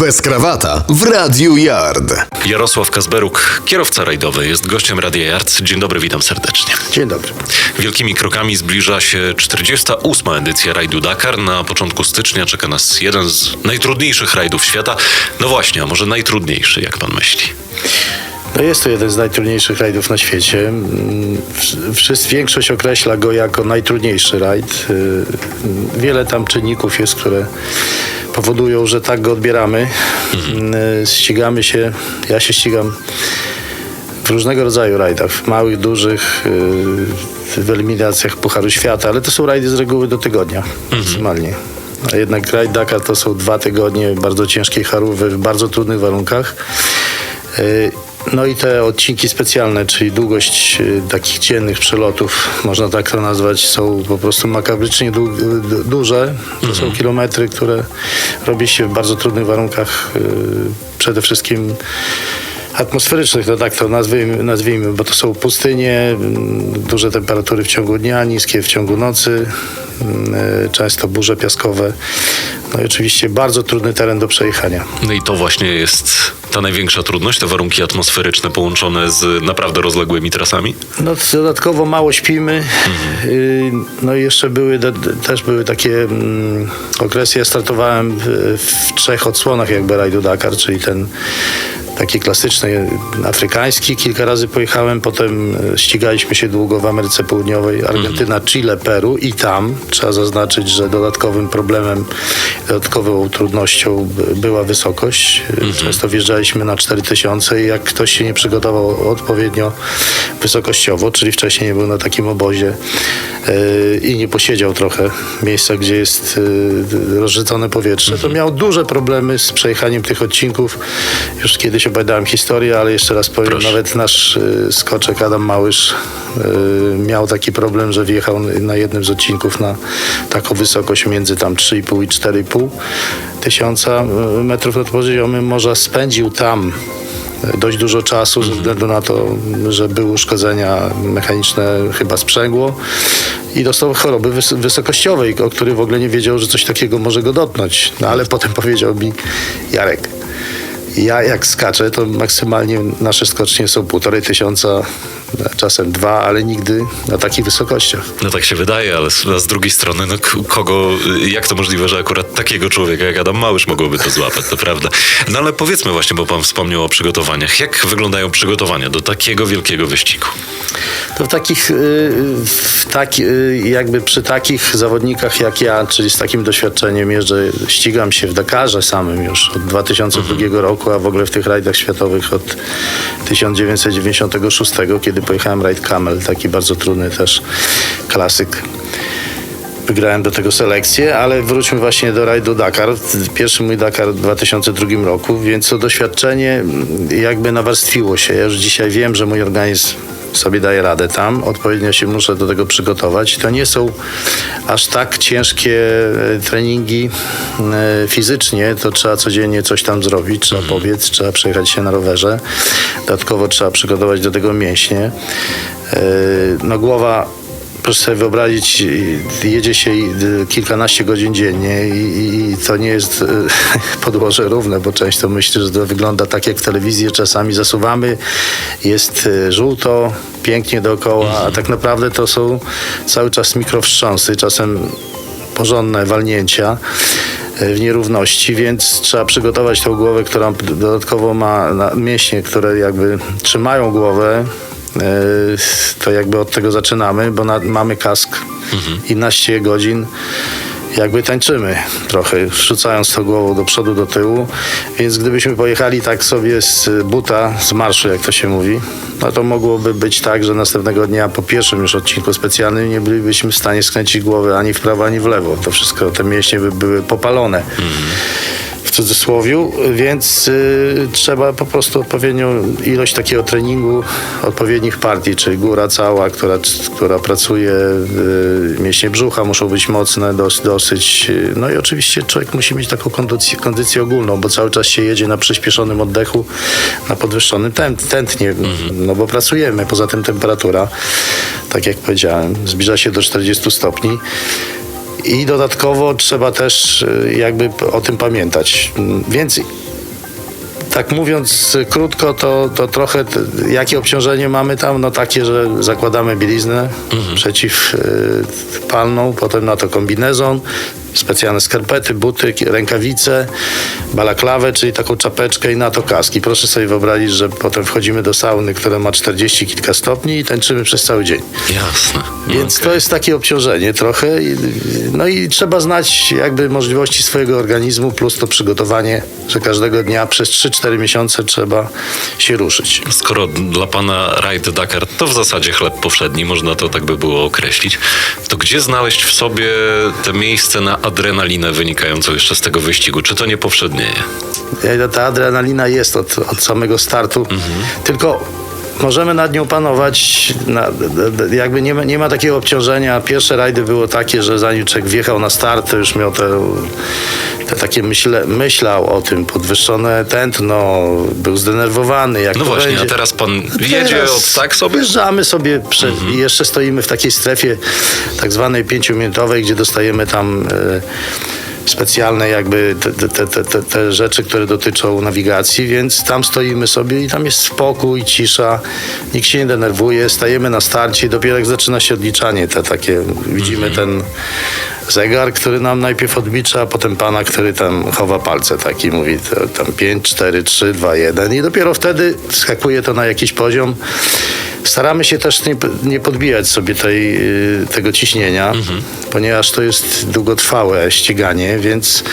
bez krawata w Radiu Yard. Jarosław Kazberuk, kierowca rajdowy, jest gościem Radia Yard. Dzień dobry, witam serdecznie. Dzień dobry. Wielkimi krokami zbliża się 48. edycja rajdu Dakar. Na początku stycznia czeka nas jeden z najtrudniejszych rajdów świata. No właśnie, a może najtrudniejszy, jak pan myśli? No jest to jeden z najtrudniejszych rajdów na świecie. Mm, wsz- Wszyscy, większość określa go jako najtrudniejszy rajd. Y, Wiele tam czynników jest, które powodują, że tak go odbieramy. Y, Ścigamy się, ja się ścigam w różnego rodzaju rajdach, w małych, dużych, y, w eliminacjach Pucharu Świata, ale to są rajdy z reguły do tygodnia maksymalnie. A jednak rajd Dakar to są dwa tygodnie bardzo ciężkiej charówy w bardzo trudnych warunkach. No i te odcinki specjalne, czyli długość y, takich dziennych przelotów, można tak to nazwać, są po prostu makabrycznie du- du- duże. To są kilometry, które robi się w bardzo trudnych warunkach. y, Przede wszystkim atmosferycznych, no tak to nazwijmy, nazwijmy, bo to są pustynie, mm, duże temperatury w ciągu dnia, niskie w ciągu nocy, mm, y, często burze piaskowe. No i oczywiście bardzo trudny teren do przejechania. No i to właśnie jest ta największa trudność, te warunki atmosferyczne połączone z naprawdę rozległymi trasami? No, dodatkowo mało śpimy. Y, No i jeszcze były, też były takie mm, okresy. Ja startowałem w, w trzech odsłonach jakby rajdu Dakar, czyli ten taki klasyczny afrykański. Kilka razy pojechałem, potem e, ścigaliśmy się długo w Ameryce Południowej, Argentyna, Chile, Peru i tam trzeba zaznaczyć, że dodatkowym problemem, dodatkową trudnością by- była wysokość. Często wjeżdżaliśmy na 4000 i jak ktoś się nie przygotował odpowiednio wysokościowo, czyli wcześniej nie był na takim obozie yy, i nie posiedział trochę w miejscach, gdzie jest yy, rozrzucone powietrze, to miał duże problemy z przejechaniem tych odcinków. Już kiedyś opowiadałem historię, ale jeszcze raz powiem, Proszę. nawet nasz yy, skoczek Adam Małysz yy, miał taki problem, że wjechał na jednym z odcinków na taką wysokość między tam 3,5 i 4,5 tysiąca yy, metrów nad poziomem morza. Spędził tam dość dużo czasu ze względu na to, że były uszkodzenia mechaniczne chyba sprzęgło i dostał choroby wys- wysokościowej, o której w ogóle nie wiedział, że coś takiego może go dotknąć. No ale potem powiedział mi Jarek, ja jak skaczę, to maksymalnie nasze skocznie są półtorej tysiąca, czasem dwa, ale nigdy na takich wysokościach. No tak się wydaje, ale z, drugiej strony, no kogo, y, jak to możliwe, że akurat takiego człowieka jak Adam Małysz mogłoby to złapać, to prawda. No ale powiedzmy właśnie, bo pan wspomniał o przygotowaniach. Jak wyglądają przygotowania do takiego wielkiego wyścigu? To w takich, y, w taki, y, jakby przy takich zawodnikach jak ja, czyli z takim doświadczeniem jeżdżę, ścigam się w Dakarze samym już od 2002 roku, a w ogóle w tych rajdach światowych od 1996, kiedy pojechałem rajd Camel, taki bardzo trudny też klasyk. Wygrałem do tego selekcję, ale wróćmy właśnie do rajdu Dakar. Pierwszy mój Dakar w 2002 roku, więc to doświadczenie jakby nawarstwiło się. Ja już dzisiaj wiem, że mój organizm sobie daje radę tam. Odpowiednio się muszę do tego przygotować. To nie są aż tak ciężkie e, treningi e, fizycznie. To trzeba codziennie coś tam zrobić. Trzeba pobiec, trzeba przejechać się na rowerze. Dodatkowo trzeba przygotować do tego mięśnie. E, No głowa Proszę sobie wyobrazić, jedzie się y, kilkanaście godzin dziennie i, i, to nie jest y, podłoże równe, bo część to myśli, że to wygląda tak jak w telewizji, czasami zasuwamy, jest y, żółto, pięknie dookoła, a tak naprawdę to są cały czas mikrowstrząsy, czasem porządne walnięcia y, w nierówności, więc trzeba przygotować tą głowę, która dodatkowo ma mięśnie, które jakby trzymają głowę, to jakby od tego zaczynamy, bo na, mamy kask i naście godzin jakby tańczymy trochę, rzucając to głową do przodu, do tyłu. Więc gdybyśmy pojechali tak sobie z buta, z marszu, jak to się mówi, no to mogłoby być tak, że następnego dnia po pierwszym już odcinku specjalnym nie bylibyśmy w stanie skręcić głowy ani w prawo, ani w lewo. To wszystko, te mięśnie by były popalone. W cudzysłowiu, więc y, trzeba po prostu odpowiednią ilość takiego treningu, odpowiednich partii, czyli góra cała, która, która pracuje, y, mięśnie brzucha muszą być mocne dos, dosyć. y, No i oczywiście człowiek musi mieć taką kondycję, kondycję ogólną, bo cały czas się jedzie na przyspieszonym oddechu, na podwyższonym tęt, tętnie, no bo pracujemy, poza tym temperatura, tak jak powiedziałem, zbliża się do 40 stopni. I dodatkowo trzeba też y, jakby o tym pamiętać. Więc tak mówiąc krótko, to, to trochę jakie obciążenie mamy tam? No takie, że zakładamy bieliznę przeciwpalną, potem na to kombinezon, specjalne skarpety, buty, rękawice, balaklawę, czyli taką czapeczkę i na to kaski. Proszę sobie wyobrazić, że potem wchodzimy do sauny, która ma 40 kilka stopni i tańczymy przez cały dzień. Jasne. Więc Okej. to jest takie obciążenie trochę. No i trzeba znać jakby możliwości swojego organizmu, plus to przygotowanie, że każdego dnia przez 3-4 miesiące trzeba się ruszyć. Skoro dla pana Rajd Dakar to w zasadzie chleb powszedni, można to tak by było określić, to gdzie znaleźć w sobie te miejsce na adrenalinę wynikającą jeszcze z tego wyścigu? Czy to nie powszednieje? Ja- Ta adrenalina jest od, od samego startu, tylko możemy nad nią panować. Na, jakby nie ma, nie ma takiego obciążenia. Pierwsze rajdy było takie, że zanim człowiek wjechał na start, to już miał te, te takie myśle, myślał o tym, podwyższone tętno, był zdenerwowany. Jak No właśnie, będzie. a teraz pan jedzie Teraz od tak sobie? Wjeżdżamy sobie przed, i jeszcze stoimy w takiej strefie tak zwanej pięciominutowej, gdzie dostajemy tam e, specjalne jakby te, te, te, te, rzeczy, które dotyczą nawigacji, więc tam stoimy sobie i tam jest spokój, cisza, nikt się nie denerwuje, stajemy na starcie i dopiero jak zaczyna się odliczanie, te takie, widzimy ten zegar, który nam najpierw odlicza, a potem pana, który tam chowa palce taki, mówi tam 5, 4, 3, 2, 1 i dopiero wtedy wskakuje to na jakiś poziom. Staramy się też nie, nie podbijać sobie tej, y, tego ciśnienia, ponieważ to jest długotrwałe ściganie, więc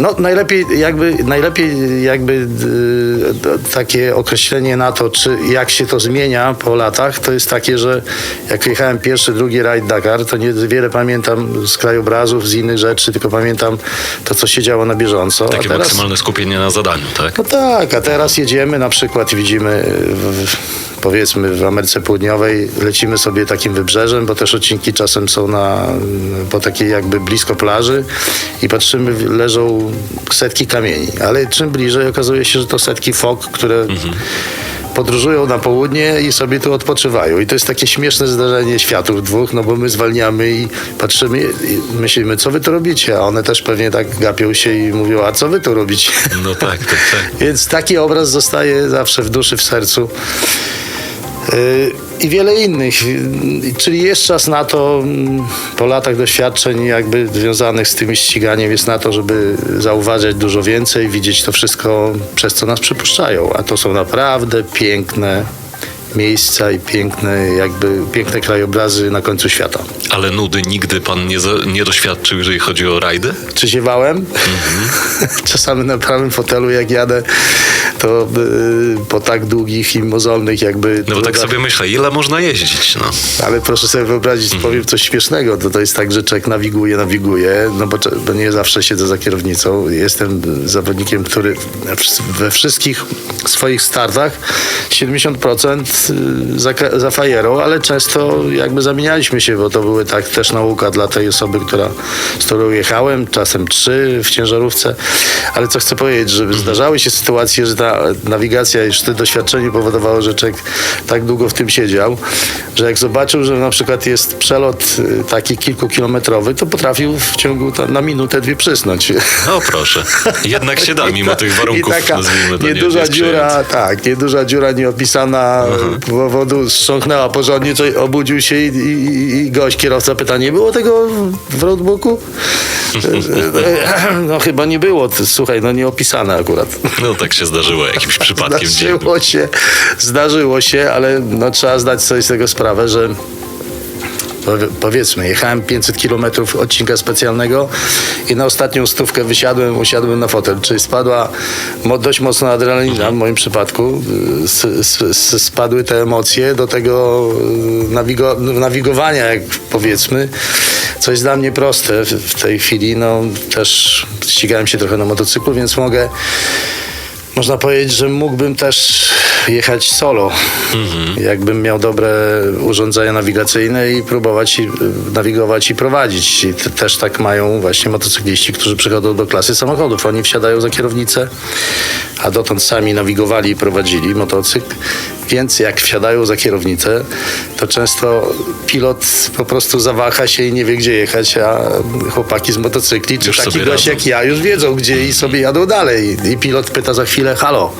no, najlepiej jakby, najlepiej jakby y, takie określenie na to, czy jak się to zmienia po latach, to jest takie, że jak jechałem pierwszy, drugi rajd Dakar, to niewiele pamiętam z krajobrazów, z innych rzeczy, tylko pamiętam to, co się działo na bieżąco. Takie teraz, maksymalne skupienie na zadaniu, tak? no tak, a teraz jedziemy na przykład i widzimy w, w, powiedzmy w Ameryce Południowej, lecimy sobie takim wybrzeżem, bo też odcinki czasem są na, po takiej jakby blisko plaży i patrzymy, leżą setki kamieni, ale czym bliżej okazuje się, że to setki fok, które podróżują na południe i sobie tu odpoczywają. I to jest takie śmieszne zdarzenie światów dwóch, no bo my zwalniamy i patrzymy i myślimy, co wy tu robicie, a one też pewnie tak gapią się i mówią, a co wy tu robicie? No tak, tak, tak. Więc taki obraz zostaje zawsze w duszy, w sercu. Yy, I wiele innych. Yy, Czyli jest czas na to, mm, po latach doświadczeń jakby związanych z tym ściganiem, jest na to, żeby zauważać dużo więcej, widzieć to wszystko, przez co nas przypuszczają. A to są naprawdę piękne miejsca i piękne, jakby piękne krajobrazy na końcu świata. Ale nudy nigdy pan nie, za, nie doświadczył, jeżeli chodzi o rajdy? Czy ziewałem? Czasami na prawym fotelu, jak jadę, to y, po tak długich i mozolnych jakby... No bo tak sobie myślę, ile można jeździć, no. Ale proszę sobie wyobrazić, powiem coś śmiesznego. To, to jest tak, że człowiek nawiguje, nawiguje, no bo, bo nie zawsze siedzę za kierownicą. Jestem zawodnikiem, który we wszystkich swoich startach 70% za, ka- za fajerą, ale często jakby zamienialiśmy się, bo to były tak też nauka dla tej osoby, która, z którą jechałem, czasem trzy w ciężarówce. Ale co chcę powiedzieć, że zdarzały się sytuacje, że ta nawigacja, już te doświadczenie powodowało, że człowiek tak długo w tym siedział, że jak zobaczył, że na przykład jest przelot y, taki kilkukilometrowy, to potrafił w ciągu tam, na minutę, dwie przysnąć. No proszę. Jednak się da, mimo tych warunków, I taka nazwijmy to nieduża nie, dziura, tak, nieduża dziura nieopisana Mhm. powodu strząknęła porządnie, obudził się i, i, i gość, kierowca pyta, nie było tego w roadbooku? no chyba nie było, słuchaj, no nieopisane akurat. No tak się zdarzyło jakimś przypadkiem. Zdarzyło się, zdarzyło się, ale no, trzeba zdać sobie z tego sprawę, że powie- powiedzmy, jechałem 500 km odcinka specjalnego i na ostatnią stówkę wysiadłem, usiadłem na fotel, czyli spadła dość mocna adrenalina w moim przypadku, spadły te emocje do tego y, nawigo, nawigowania, jak powiedzmy, co jest dla mnie proste w, tej chwili, no też ścigałem się trochę na motocyklu, więc mogę można powiedzieć, że mógłbym też jechać solo. Jakbym miał dobre urządzenia nawigacyjne i próbować i, y, nawigować i prowadzić. I te- też tak mają właśnie motocykliści, którzy przychodzą do klasy samochodów. Oni wsiadają za kierownicę, a dotąd sami nawigowali i prowadzili motocykl, więc jak wsiadają za kierownicę, to często pilot po prostu zawaha się i nie wie, gdzie jechać, a chłopaki z motocykli, czy Już taki gość radzą. jak ja, już wiedzą, gdzie i sobie jadą dalej. I pilot pyta za chwilę, halo,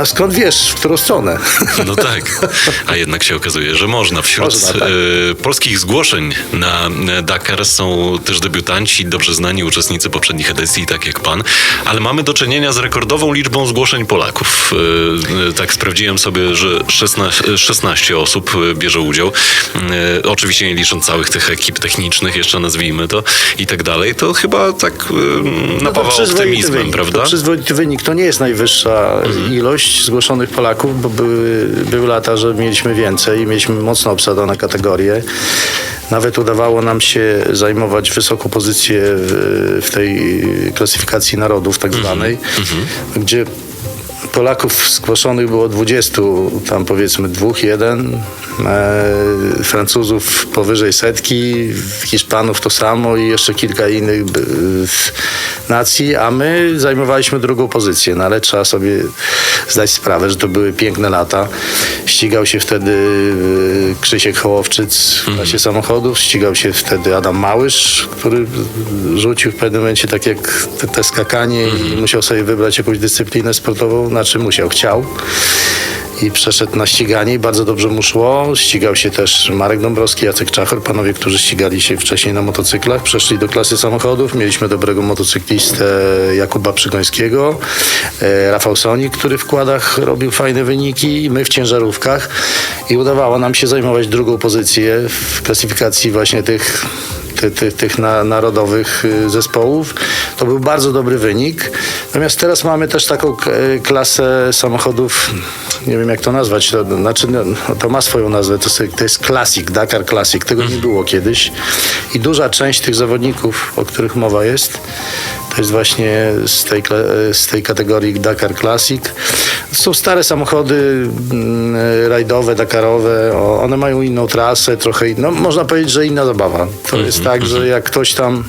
a skąd wiesz, w którą stronę? No tak, a jednak się okazuje, że można. Wśród Można, tak. e, polskich zgłoszeń na e, Dakar są też debiutanci, dobrze znani uczestnicy poprzednich edycji, tak jak pan, ale mamy do czynienia z rekordową liczbą zgłoszeń Polaków. E, e, tak sprawdziłem sobie, że 16, 16 osób e, bierze udział. E, oczywiście nie licząc całych tych ekip technicznych, jeszcze nazwijmy to i tak dalej. To chyba tak e, napawa przyzwoity optymizmem, wynik, prawda? To przyzwoity wynik. To nie jest najwyższa ilość zgłoszonych Polaków, bo były, były lata, że mieliśmy więcej i mieliśmy mocno obsadzone kategorie. Nawet udawało nam się zajmować wysoką pozycję w, w tej klasyfikacji narodów tak zwanej, gdzie Polaków zgłoszonych było 20, tam powiedzmy dwóch, jeden, e, Francuzów powyżej setki, Hiszpanów to samo i jeszcze kilka innych nacji, a my zajmowaliśmy drugą pozycję, no ale trzeba sobie zdać sprawę, że to były piękne lata. Ścigał się wtedy e, Krzysiek Hołowczyc w klasie samochodów, ścigał się wtedy Adam Małysz, który rzucił w pewnym momencie tak jak te, te skakanie i musiał sobie wybrać jakąś dyscyplinę sportową, znaczy musiał, chciał. I przeszedł na ściganie i bardzo dobrze mu szło. Ścigał się też Marek Dąbrowski, Jacek Czachor, panowie, którzy ścigali się wcześniej na motocyklach. Przeszli do klasy samochodów. Mieliśmy dobrego motocyklistę Jakuba Przygońskiego, e, Rafał Sonik, który w kładach robił fajne wyniki i my w ciężarówkach. I udawało nam się zajmować drugą pozycję w klasyfikacji właśnie tych ty, ty, tych na, narodowych y, zespołów. To był bardzo dobry wynik. Natomiast teraz mamy też taką y, klasę samochodów, nie wiem jak to nazwać, to, znaczy, no, to ma swoją nazwę, to, jest- to jest Classic, Dakar Classic. Tego nie było kiedyś. I duża część tych zawodników, o których mowa jest, to jest właśnie z tej, z tej kategorii Dakar Classic. Są stare samochody mm, rajdowe, Dakarowe. One mają inną trasę, trochę, in- no można powiedzieć, że inna zabawa. To jest tak, że jak ktoś tam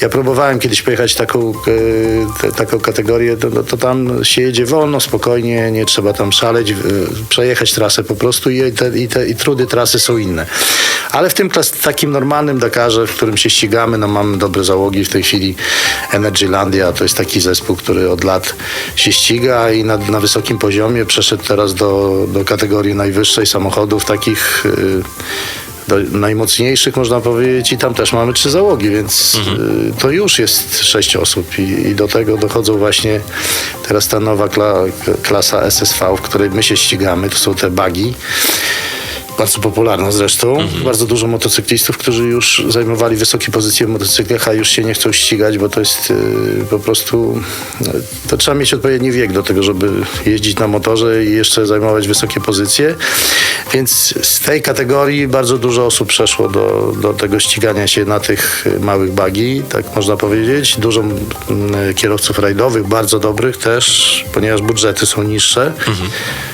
ja próbowałem kiedyś pojechać taką, e, te, taką kategorię, to, to tam się jedzie wolno, spokojnie, nie trzeba tam szaleć, e, przejechać trasę po prostu i te, i te i trudy trasy są inne. Ale w tym takim normalnym Dakarze, w którym się ścigamy, no mamy dobre załogi w tej chwili. Energylandia to jest taki zespół, który od lat się ściga i na, na wysokim poziomie przeszedł teraz do, do kategorii najwyższej samochodów takich e, najmocniejszych, można powiedzieć, i tam też mamy trzy załogi, więc y, to już jest sześć osób i, i do tego dochodzą właśnie teraz ta nowa kla, klasa SSV, w której my się ścigamy, to są te bagi. Bardzo popularna zresztą. Bardzo dużo motocyklistów, którzy już zajmowali wysokie pozycje w motocyklach, a już się nie chcą ścigać, bo to jest y, po prostu. y, To trzeba mieć odpowiedni wiek do tego, żeby jeździć na motorze i jeszcze zajmować wysokie pozycje. Więc z tej kategorii bardzo dużo osób przeszło do, do tego ścigania się na tych małych bagi, tak można powiedzieć. Dużo mm, kierowców rajdowych, bardzo dobrych też, ponieważ budżety są niższe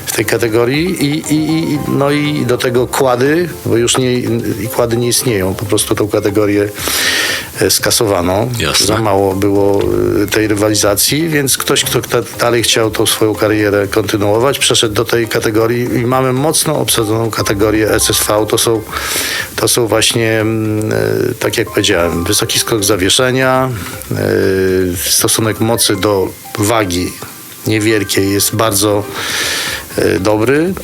w tej kategorii i, i, no i do tego kłady, bo już nie, i kłady nie istnieją, po prostu tą kategorię e, skasowano. Jasne. Za mało było e, tej rywalizacji, więc ktoś, kto dalej chciał tą swoją karierę kontynuować, przeszedł do tej kategorii i mamy mocno obsadzoną kategorię SSV. To są, to są właśnie, mm, e, tak jak powiedziałem, wysoki skok zawieszenia, stosunek mocy do wagi niewielkiej jest bardzo dobry.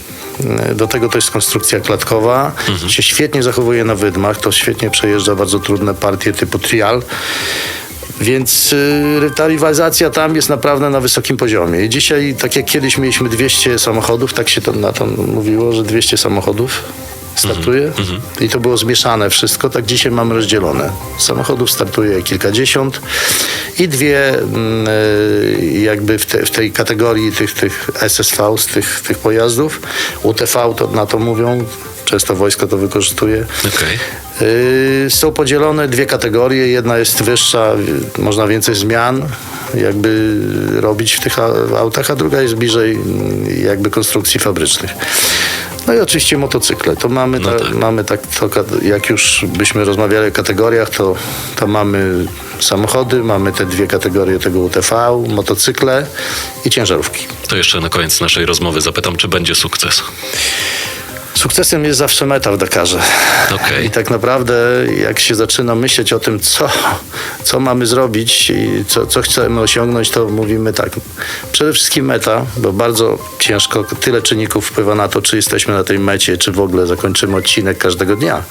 E, Do tego to jest konstrukcja klatkowa. Się świetnie zachowuje na wydmach. To świetnie przejeżdża bardzo trudne partie typu trial. Więc y, rywalizacja tam jest naprawdę na wysokim poziomie. I dzisiaj, tak jak kiedyś mieliśmy 200 samochodów, tak się to na to mówiło, że 200 samochodów startuje. I to było zmieszane wszystko, tak dzisiaj mamy rozdzielone. Samochodów startuje kilkadziesiąt i dwie mm, y, jakby w, te, w tej kategorii tych, tych SSV, z tych, tych pojazdów. UTV to na to mówią, często wojsko to wykorzystuje. Okej. Yy, Są podzielone dwie kategorie. Jedna jest wyższa, można więcej zmian jakby robić w tych autach, a druga jest bliżej yy, jakby konstrukcji fabrycznych. No i oczywiście motocykle. To mamy, No ta, tak. mamy tak, to, jak już byśmy rozmawiali o kategoriach, to, to mamy samochody, mamy te dwie kategorie tego UTV, motocykle i ciężarówki. To jeszcze na koniec naszej rozmowy zapytam, czy będzie sukces. Sukcesem jest zawsze meta w Dakarze. Okej. I tak naprawdę jak się zaczyna myśleć o tym, co, co mamy zrobić i co, co chcemy osiągnąć, to mówimy tak. Przede wszystkim meta, bo bardzo ciężko, tyle czynników wpływa na to, czy jesteśmy na tej mecie, czy w ogóle zakończymy odcinek każdego dnia.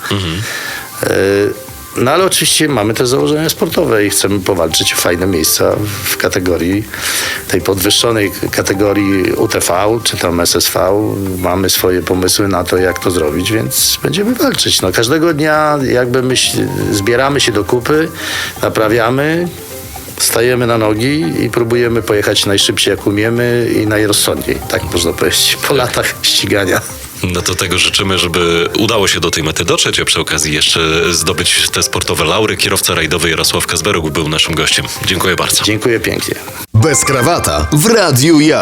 E, No ale oczywiście mamy te założenia sportowe i chcemy powalczyć o fajne miejsca w kategorii tej podwyższonej kategorii UTV czy tam SSV. Mamy swoje pomysły na to, jak to zrobić, więc będziemy walczyć. No, każdego dnia jakby myśl, zbieramy się do kupy, naprawiamy, stajemy na nogi i próbujemy pojechać najszybciej jak umiemy i najrozsądniej, tak można powiedzieć, po latach ścigania. No to tego życzymy, żeby udało się do tej mety dotrzeć, a przy okazji jeszcze zdobyć te sportowe laury. Kierowca rajdowy Jarosław Kazberuk był naszym gościem. Dziękuję bardzo. Dziękuję pięknie. Bez krawata w Radiu Yard.